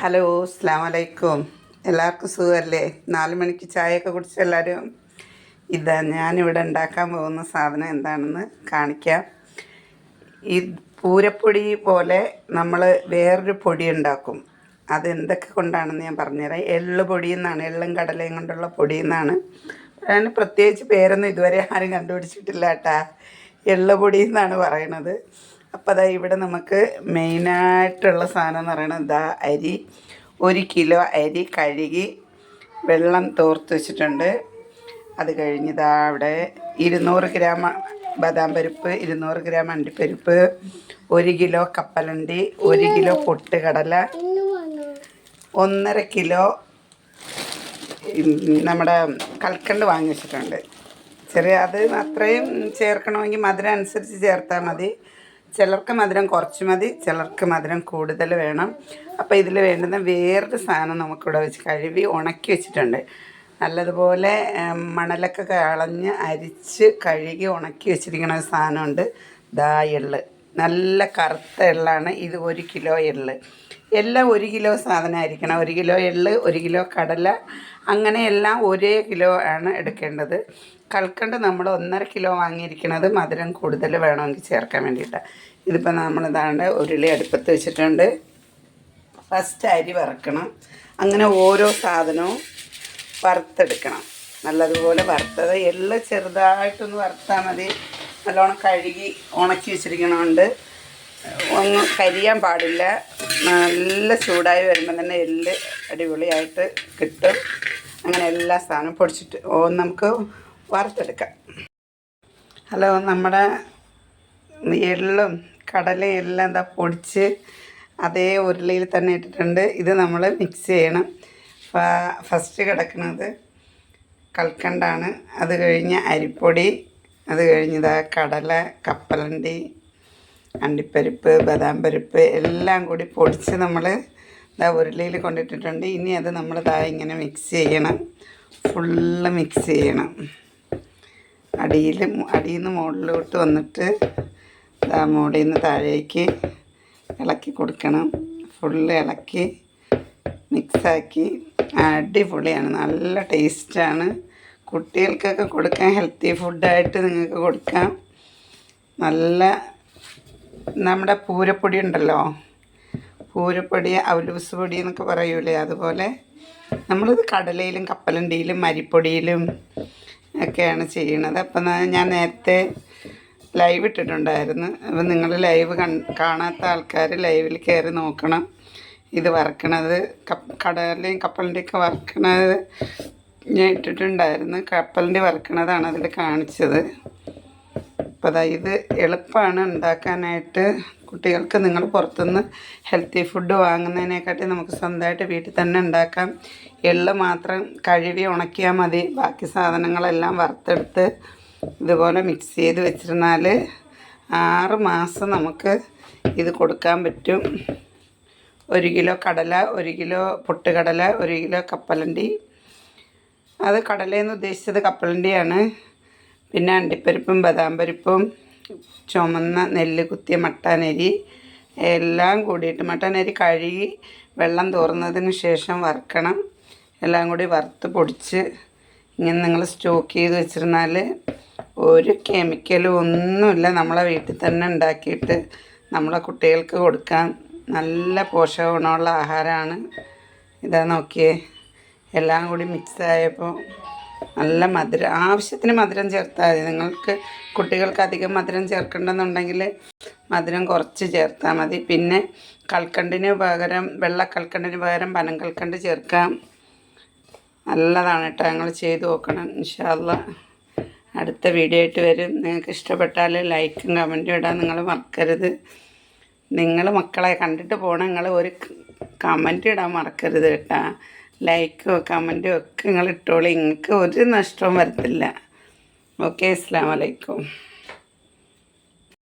Hello അസ്സാം വലൈക്കും എല്ലാവർക്കും സുഖമല്ലേ? നാല് മണിക്ക് ചായയൊക്കെ കുടിച്ച് എല്ലാവരും? ഇതാ ഞാനിവിടെ ഉണ്ടാക്കാൻ പോകുന്ന സാധനം എന്താണെന്ന് കാണിക്കാം. ഈ പൂരപ്പൊടി പോലെ നമ്മൾ വേറൊരു പൊടി ഉണ്ടാക്കും. അതെന്തൊക്കെ കൊണ്ടാണെന്ന് ഞാൻ പറഞ്ഞുതരാം. എള്ള് പൊടി എന്നാണ് എള്ളും കടലയും കൊണ്ടുള്ള പൊടി എന്നാണ് അതിന് പ്രത്യേകിച്ച് പേരൊന്നും ഇതുവരെ ആരും കണ്ടുപിടിച്ചിട്ടില്ല കേട്ടാ. എള്ള് പൊടിയിൽ എന്നാണ് പറയണത്. അപ്പോൾ അതാ ഇവിടെ നമുക്ക് മെയിനായിട്ടുള്ള സാധനം എന്ന് പറയുന്നത് ഇതാ അരി. ഒരു കിലോ അരി കഴുകി വെള്ളം തോർത്ത് വെച്ചിട്ടുണ്ട്. അത് കഴിഞ്ഞിതാ അവിടെ ഇരുന്നൂറ് ഗ്രാം ബദാം പരിപ്പ് ഇരുന്നൂറ് ഗ്രാം അണ്ടിപ്പരിപ്പ് ഒരു കിലോ കപ്പലണ്ടി ഒരു കിലോ പൊട്ടുകടല ഒന്നര കിലോ നമ്മുടെ കൽക്കണ്ട് വാങ്ങി വെച്ചിട്ടുണ്ട്. ചെറിയ അത് അത്രയും ചേർക്കണമെങ്കിൽ മധുരം അനുസരിച്ച് ചേർത്താൽ മതി. ചിലർക്ക് മധുരം കുറച്ച് മതി ചിലർക്ക് മധുരം കൂടുതൽ വേണം. അപ്പോൾ ഇതിൽ വേണ്ടുന്ന വേറൊരു സാധനം നമുക്കിവിടെ വെച്ച് കഴുകി ഉണക്കി വെച്ചിട്ടുണ്ട്. നല്ലതുപോലെ മണലൊക്കെ കളഞ്ഞ് അരിച്ച് കഴുകി ഉണക്കി വെച്ചിരിക്കുന്ന ഒരു സാധനമുണ്ട്. ദാ നല്ല കറുത്ത എള്ളാണ്. ഇത് ഒരു കിലോ എള്ള്. എല്ലാം ഒരു കിലോ സാധനമായിരിക്കണം. ഒരു കിലോ എള്ള് ഒരു കിലോ കടല അങ്ങനെ എല്ലാം ഒരേ കിലോ ആണ് എടുക്കേണ്ടത്. കൽക്കണ്ട് നമ്മൾ ഒന്നര കിലോ വാങ്ങിയിരിക്കുന്നത് മധുരം കൂടുതൽ വേണമെങ്കിൽ ചേർക്കാൻ വേണ്ടിയിട്ടാണ് ഇതിപ്പോൾ നമ്മൾ ഇതാണ്ട് ഉരുളി അടുപ്പത്ത് വെച്ചിട്ടുണ്ട്. ഫസ്റ്റ് അരി വറക്കണം. അങ്ങനെ ഓരോ സാധനവും വറുത്തെടുക്കണം. നല്ലതുപോലെ വറുത്തത് എള്ള് ചെറുതായിട്ടൊന്ന് വറുത്താൽ മതി. നല്ലോണം കഴുകി ഉണക്കി വെച്ചിരിക്കണമുണ്ട്. ഒന്നും കരിയാൻ പാടില്ല. നല്ല ചൂടായി വരുമ്പോൾ തന്നെ എല്ല് അടിപൊളിയായിട്ട് കിട്ടും. അങ്ങനെ എല്ലാ സാധനവും പൊടിച്ചിട്ട് ഓ നമുക്ക് വറുത്തെടുക്കാം. ഹലോ നമ്മുടെ എള്ളും കടലയും എല്ലാം എന്താ പൊടിച്ച് അതേ ഉരുളിയിൽ തന്നെ ഇട്ടിട്ടുണ്ട്. ഇത് നമ്മൾ മിക്സ് ചെയ്യണം. ഫസ്റ്റ് കിടക്കുന്നത് കൽക്കണ്ടാണ്. അത് കഴിഞ്ഞ് അരിപ്പൊടി അത് കഴിഞ്ഞതാ കടല കപ്പലണ്ടി അണ്ടിപ്പരിപ്പ് ബദാം പരിപ്പ് എല്ലാം കൂടി പൊടിച്ച് നമ്മൾ ഇതാ ഉരുളിയിൽ കൊണ്ടിട്ടിട്ടുണ്ട്. ഇനി അത് നമ്മൾ ഇതാ ഇങ്ങനെ മിക്സ് ചെയ്യണം. ഫുള്ള് മിക്സ് ചെയ്യണം. അടിയിൽ അടിയിൽ നിന്ന് മുകളിലോട്ട് വന്നിട്ട് ഇതാ മുകളിൽ നിന്ന് താഴേക്ക് ഇളക്കി കൊടുക്കണം. ഫുള്ള് ഇളക്കി മിക്സാക്കി അടിപൊളിയാണ്. നല്ല ടേസ്റ്റാണ് കുട്ടികൾക്കൊക്കെ കൊടുക്കാൻ ഹെൽത്തി ഫുഡായിട്ട് നിങ്ങൾക്ക് കൊടുക്കാം. നല്ല നമ്മുടെ പൂരപ്പൊടി ഉണ്ടല്ലോ. പൂരപ്പൊടി അവലൂസ് പൊടി എന്നൊക്കെ പറയൂലേ? അതുപോലെ നമ്മളിത് കടലയിലും കപ്പലണ്ടിയിലും മരിപ്പൊടിയിലും ഒക്കെയാണ് ചെയ്യണത് അപ്പം ഞാൻ നേരത്തെ ലൈവ് ഇട്ടിട്ടുണ്ടായിരുന്നു. അപ്പം നിങ്ങൾ ലൈവ് കാണാത്ത ആൾക്കാർ ലൈവിൽ കയറി നോക്കണം. ഇത് വറക്കണത് കടലയും കപ്പലണ്ടിയൊക്കെ വറക്കണത് ഞാൻ ഇട്ടിട്ടുണ്ടായിരുന്നു. കപ്പലിന്റെ വർക്കണതാണ് അതിൽ കാണിച്ചത്. അപ്പോൾ അതായത് എളുപ്പമാണ് ഉണ്ടാക്കാനായിട്ട്. കുട്ടികൾക്ക് നിങ്ങൾ പുറത്തുനിന്ന് ഹെൽത്തി ഫുഡ് വാങ്ങുന്നതിനെക്കാട്ടി നമുക്ക് സ്വന്തമായിട്ട് വീട്ടിൽ തന്നെ ഉണ്ടാക്കാം. എള്ള് മാത്രം കഴുകി ഉണക്കിയാൽ മതി. ബാക്കി സാധനങ്ങളെല്ലാം വറുത്തെടുത്ത് ഇതുപോലെ മിക്സ് ചെയ്ത് വെച്ചിരുന്നാൽ ആറ് മാസം നമുക്ക് ഇത് കൊടുക്കാൻ പറ്റും. ഒരു കിലോ കടല ഒരു കിലോ പൊട്ടുകടല ഒരു കിലോ കപ്പലണ്ടി അത് കടലയെന്ന് ഉദ്ദേശിച്ചത് കപ്പലണ്ടിയാണ്. പിന്നെ അണ്ടിപ്പരിപ്പും ബദാം പരിപ്പും ചുമന്ന നെല്ല് കുത്തിയ മട്ടാനരി എല്ലാം കൂടിയിട്ട് മട്ടാനരി കഴുകി വെള്ളം തോർന്നതിന് ശേഷം വറുക്കണം. എല്ലാം കൂടി വറുത്ത് പൊടിച്ച് ഇങ്ങനെ നിങ്ങൾ സ്റ്റോക്ക് ചെയ്ത് വെച്ചിരുന്നാൽ ഒരു കെമിക്കലും ഒന്നുമില്ല നമ്മളെ വീട്ടിൽ തന്നെ ഉണ്ടാക്കിയിട്ട് നമ്മളെ കുട്ടികൾക്ക് കൊടുക്കാൻ. നല്ല പോഷക ഗുണമുള്ള ആഹാരമാണ്. ഇതാ നോക്കിയേ. എല്ലാം കൂടി മിക്സ് ആയപ്പോൾ നല്ല മധുരം ആവശ്യത്തിന് മധുരം ചേർത്താൽ മതി. നിങ്ങൾക്ക് കുട്ടികൾക്ക് അധികം മധുരം ചേർക്കണ്ടെന്നുണ്ടെങ്കിൽ മധുരം കുറച്ച് ചേർത്താൽ മതി. പിന്നെ കൽക്കണ്ടിന് പകരം വെള്ള കൽക്കണ്ടിന് പകരം പനം കൽക്കണ്ട് ചേർക്കാം. നല്ലതാണ് കേട്ടോ. ഞങ്ങൾ ചെയ്ത് നോക്കണം. ഇൻഷാല്ല അടുത്ത വീഡിയോ ആയിട്ട് വരും. നിങ്ങൾക്ക് ഇഷ്ടപ്പെട്ടാൽ ലൈക്കും കമന്റും ഇടാൻ നിങ്ങൾ മറക്കരുത്. നിങ്ങൾ മക്കളെ കണ്ടിട്ട് പോകണം. നിങ്ങൾ ഒരു കമന്റ് ഇടാൻ മറക്കരുത് കേട്ടാ. ലൈക്കോ കമന്റോ ഒക്കെ നിങ്ങൾ ഇട്ടോളി. നിങ്ങൾക്ക് ഒരു നഷ്ടവും വരത്തില്ല. ഓക്കെ അസ്സാം വലൈക്കും